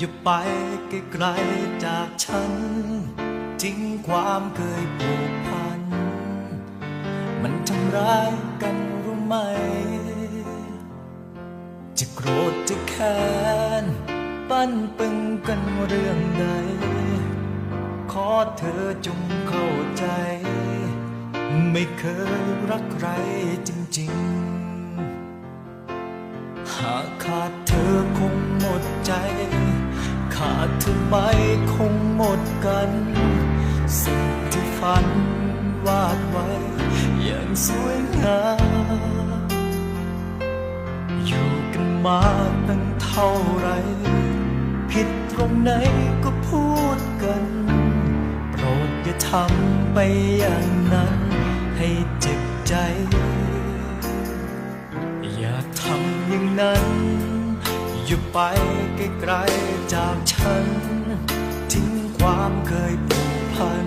อย่าไปไกลๆจากฉัน ทิ้งความเคยผูกพัน มันทำร้ายกันรู้ไหม จะโกรธจะแค้นปั้นปึงกันเรื่องใด ขอเธอจงเข้าใจ ไม่เคยรักใครจริง ๆ หากขาดเธอคงาดเธอไปคงหมดกัน สิ่งที่ฝันวาดไว้อย่างสวยงามอยู่กันมาตั้งเท่าไร ผิดตรงไหนก็พูดกัน โปรดอย่าทำไปอย่างนั้นให้เจ็บใจ อย่าทำอย่างนั้น อย่ไปไกลๆจากฉัน ทิ้งความเคยผูกพัน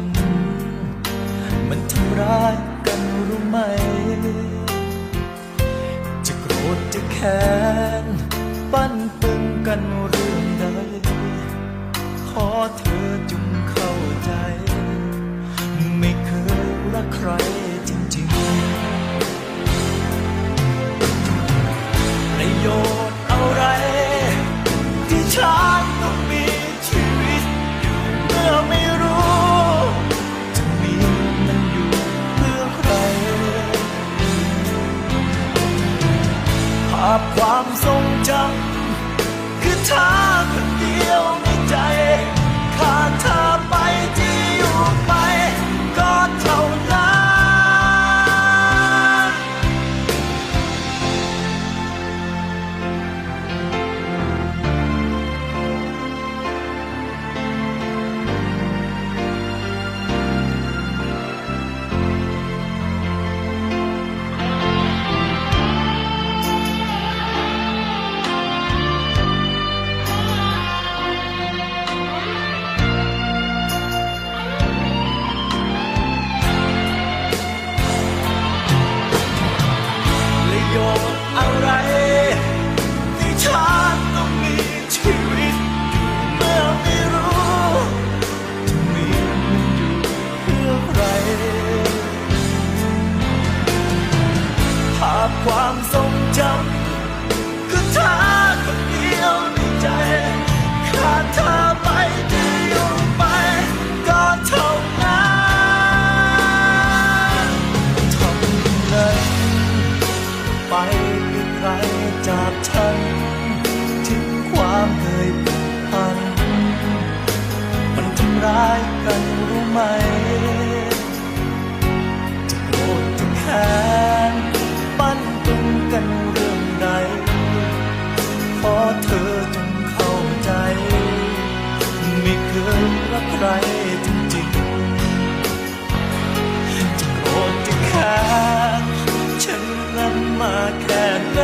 มันทำร้ายกันรู้ไหม จะโกรธจะแค้นปั้นปึงกันเรื่องใด ขอเธอจงเข้าใจ ไม่เคยรักใคร ความทรงจำคือเธอคนเดียวในใจ ขาดเธอไปจะอยู่ไปก็เท่านั้นทำไงไปไกลจากฉันทิ้งความเคยผูกพัน มันทำร้ายกันรู้ไหม ใครจริงๆจะโกรธจะแค้นฉันนั้นมาแค่ไหน